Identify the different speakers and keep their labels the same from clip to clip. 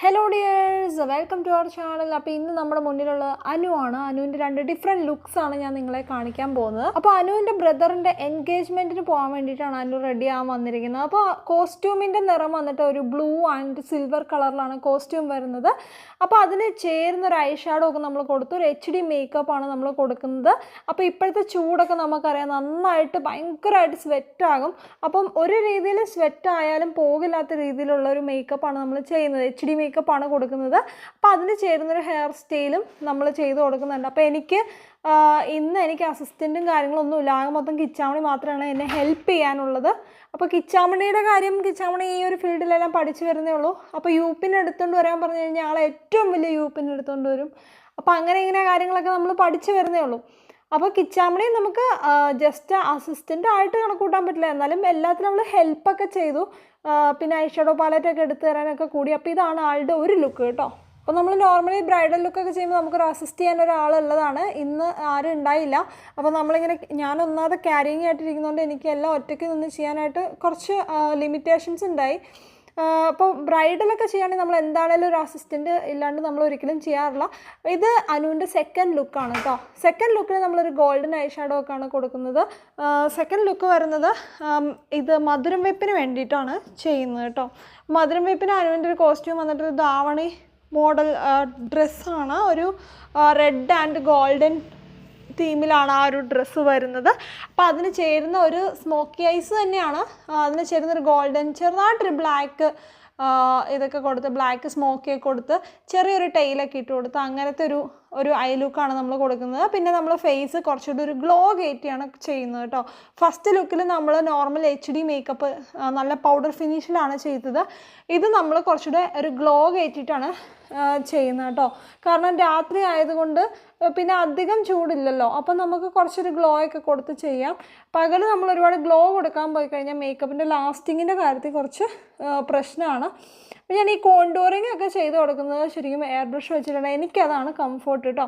Speaker 1: Hello dears welcome to our channel അപ്പോൾ ഇന്ന് നമ്മുടെ മുന്നിലുള്ള അനു ആണ്. അനുവിന്റെ രണ്ട് ഡിഫറെന്റ് ലുക്സ് ആണ് ഞാൻ നിങ്ങളെ കാണിക്കാൻ പോകുന്നത്. അപ്പോൾ അനുവിന്റെ ബ്രദറിന്റെ എൻഗേജ്മെന്റിന് പോകാൻ വേണ്ടിയിട്ടാണ് അനു റെഡി ആവാൻ വന്നിരിക്കുന്നത്. അപ്പോൾ കോസ്റ്റ്യൂമിന്റെ നിറം വന്നിട്ട് ഒരു ബ്ലൂ ആൻഡ് സിൽവർ കളറിലാണ് കോസ്റ്റ്യൂം വരുന്നത്. അപ്പോൾ അതിന് ചേരുന്ന ഒരു ഐ ഷാഡോ ഒക്കെ നമ്മൾ കൊടുത്തു. ഒരു എച്ച് ഡി മേക്കപ്പ് ആണ് നമ്മൾ കൊടുക്കുന്നത്. അപ്പോൾ ഇപ്പോഴത്തെ ചൂടൊക്കെ നമുക്കറിയാം. നന്നായിട്ട് ഭയങ്കരമായിട്ട് സ്വെറ്റ് ആകും. അപ്പം ഒരു രീതിയിൽ സ്വെറ്റ് ആയാലും പോകില്ലാത്ത രീതിയിലുള്ള ഒരു മേക്കപ്പാണ് നമ്മൾ ചെയ്യുന്നത്. എച്ച് ഡി മേക്കപ്പ് ആണ് കൊടുക്കുന്നത്. അപ്പോൾ അതിന് ചേരുന്നൊരു ഹെയർ സ്റ്റൈലും നമ്മൾ ചെയ്ത് കൊടുക്കുന്നുണ്ട്. അപ്പോൾ എനിക്ക് ഇന്ന് എനിക്ക് അസിസ്റ്റന്റും കാര്യങ്ങളൊന്നും ഇല്ല. ആകെ മൊത്തം കിച്ചാമണി മാത്രമാണ് എന്നെ ഹെൽപ്പ് ചെയ്യാനുള്ളത്. അപ്പോൾ കിച്ചാമണിയുടെ കാര്യം കിച്ചാമണി ഈ ഒരു ഫീൽഡിലെല്ലാം പഠിച്ചു വരുന്നേ ഉള്ളൂ. അപ്പോൾ യു പിന് എടുത്തുകൊണ്ട് വരാൻ പറഞ്ഞു കഴിഞ്ഞാൽ ആളെ ഏറ്റവും വലിയ യു പിന് എടുത്തുകൊണ്ട് വരും. അപ്പോൾ അങ്ങനെ ഇങ്ങനെ കാര്യങ്ങളൊക്കെ നമ്മൾ പഠിച്ചു വരുന്നേ ഉള്ളൂ. അപ്പോൾ കിച്ചാമണി നമുക്ക് ജസ്റ്റ് അസിസ്റ്റന്റ് ആയിട്ട് കണക്കൂട്ടാൻ പറ്റില്ല. എന്നാലും എല്ലാത്തിനും നമ്മൾ ഹെൽപ്പൊക്കെ ചെയ്തു. പിന്നെ ഐഷാഡോ പാലറ്റൊക്കെ എടുത്തു തരാനൊക്കെ കൂടി. അപ്പോൾ ഇതാണ് ആളുടെ ഒരു ലുക്ക് കേട്ടോ. അപ്പോൾ നമ്മൾ നോർമലി ബ്രൈഡൽ ലുക്കൊക്കെ ചെയ്യുമ്പോൾ നമുക്കൊരു അസിസ്റ്റ് ചെയ്യാൻ ഒരാളുള്ളതാണ്. ഇന്ന് ആരും ഉണ്ടായില്ല. അപ്പോൾ നമ്മളിങ്ങനെ ഞാൻ ഒന്നാമത് ക്യാരിങ് ആയിട്ടിരിക്കുന്നതുകൊണ്ട് എനിക്ക് എല്ലാം ഒറ്റയ്ക്ക് നിന്ന് ചെയ്യാനായിട്ട് കുറച്ച് ലിമിറ്റേഷൻസ് ഉണ്ടായി. അപ്പോൾ ബ്രൈഡലൊക്കെ ചെയ്യുകയാണെങ്കിൽ നമ്മൾ എന്താണേലും ഒരു അസിസ്റ്റന്റ് ഇല്ലാണ്ട് നമ്മൾ ഒരിക്കലും ചെയ്യാറില്ല. ഇത് അനുവിന്റെ സെക്കൻഡ് ലുക്കാണ് കേട്ടോ. സെക്കൻഡ് ലുക്കിൽ നമ്മളൊരു ഗോൾഡൻ ഐ ഷാഡോ ഒക്കെ ആണ് കൊടുക്കുന്നത് സെക്കൻഡ് ലുക്ക് വരുന്നത് ഇത് മധുരം വെപ്പിന് വേണ്ടിയിട്ടാണ് ചെയ്യുന്നത് കേട്ടോ. മധുരം വെപ്പിന് അനുവിന്റെ ഒരു കോസ്റ്റ്യൂം വന്നിട്ട് ധാവണി മോഡൽ ഡ്രസ്സാണ് ഒരു റെഡ് ആൻഡ് ഗോൾഡൻ തീമിലാണ് ആ ഒരു ഡ്രസ്സ് വരുന്നത്. അപ്പോൾ അതിന് ചേരുന്ന ഒരു സ്മോക്കി ഐസ് തന്നെയാണ്. അതിന് ചേരുന്ന ഒരു ഗോൾഡൻ ചെറുതായിട്ടൊരു ബ്ലാക്ക് ഇതൊക്കെ കൊടുത്ത് ബ്ലാക്ക് സ്മോക്കിയൊക്കെ കൊടുത്ത് ചെറിയൊരു ടൈലൊക്കെ ഇട്ട് കൊടുത്ത് അങ്ങനത്തെ ഒരു ഒരു ഐ ലുക്കാണ് നമ്മൾ കൊടുക്കുന്നത്. പിന്നെ നമ്മൾ ഫേസ് കുറച്ചുകൂടി ഒരു ഗ്ലോ കയറ്റിയാണ് ചെയ്യുന്നത് കേട്ടോ. ഫസ്റ്റ് ലുക്കിൽ നമ്മൾ നോർമൽ എച്ച് ഡി മേക്കപ്പ് നല്ല പൗഡർ ഫിനിഷിലാണ് ചെയ്തത്. ഇത് നമ്മൾ കുറച്ചുകൂടെ ഒരു ഗ്ലോ കയറ്റിയിട്ടാണ് ചെയ്യുന്നത് കേട്ടോ. കാരണം രാത്രി ആയതുകൊണ്ട് പിന്നെ അധികം ചൂടില്ലല്ലോ. അപ്പം നമുക്ക് കുറച്ചൊരു ഗ്ലോ ഒക്കെ കൊടുത്ത് ചെയ്യാം. പകൽ നമ്മൾ ഒരുപാട് ഗ്ലോ കൊടുക്കാൻ പോയി കഴിഞ്ഞാൽ മേക്കപ്പിന്റെ ലാസ്റ്റിങ്ങിന്റെ കാര്യത്തിൽ കുറച്ച് പ്രശ്നമാണ്. ഞാൻ ഈ കോണ്ടോറിങ് ഒക്കെ ചെയ്ത് കൊടുക്കുന്നത് ശരിക്കും എയർ ബ്രഷ് വെച്ചിട്ടുണ്ട് എനിക്കതാണ് കംഫോർട്ട് കേട്ടോ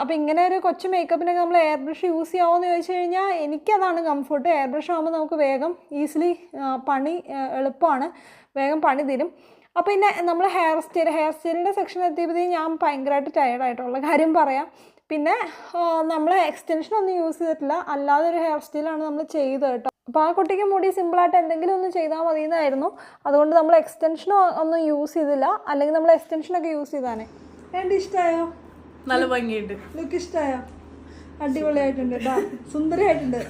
Speaker 1: അപ്പോൾ ഇങ്ങനെ ഒരു കൊച്ചു മേക്കപ്പിനൊക്കെ നമ്മൾ എയർ ബ്രഷ് യൂസ് ചെയ്യാമോ എന്ന് ചോദിച്ചു കഴിഞ്ഞാൽ എനിക്കതാണ് കംഫർട്ട് എയർ ബ്രഷ് ആകുമ്പോൾ നമുക്ക് വേഗം ഈസിലി പണി എളുപ്പമാണ്. വേഗം പണി തരും. അപ്പോൾ പിന്നെ നമ്മൾ ഹെയർ സ്റ്റൈൽ ഹെയർ സ്റ്റൈലിന്റെ സെക്ഷൻ എത്തിയപ്പോഴത്തേക്കും ഞാൻ ഭയങ്കരമായിട്ട് ടയർഡായിട്ടുള്ള കാര്യം പറയാം. പിന്നെ നമ്മൾ എക്സ്റ്റൻഷൻ ഒന്നും യൂസ് ചെയ്തിട്ടില്ല. അല്ലാതെ ഒരു ഹെയർ സ്റ്റൈലാണ് നമ്മൾ ചെയ്തത് കേട്ടോ. അപ്പോൾ ആ കുട്ടിക്ക് മുടി സിമ്പിളായിട്ട് എന്തെങ്കിലും ഒന്ന് ചെയ്താൽ മതി എന്നായിരുന്നു അതുകൊണ്ട് നമ്മൾ എക്സ്റ്റൻഷനോ ഒന്നും യൂസ് ചെയ്തില്ല. അല്ലെങ്കിൽ നമ്മൾ എക്സ്റ്റൻഷനൊക്കെ യൂസ് ചെയ്താനേ എന്റെ ഇഷ്ടമായോ
Speaker 2: നല്ല ഭംഗിയുണ്ട്.
Speaker 1: ലുക്ക് ഇഷ്ടമായോ അടിപൊളിയായിട്ടുണ്ട്. കേട്ടോ സുന്ദരിയായിട്ടുണ്ട്.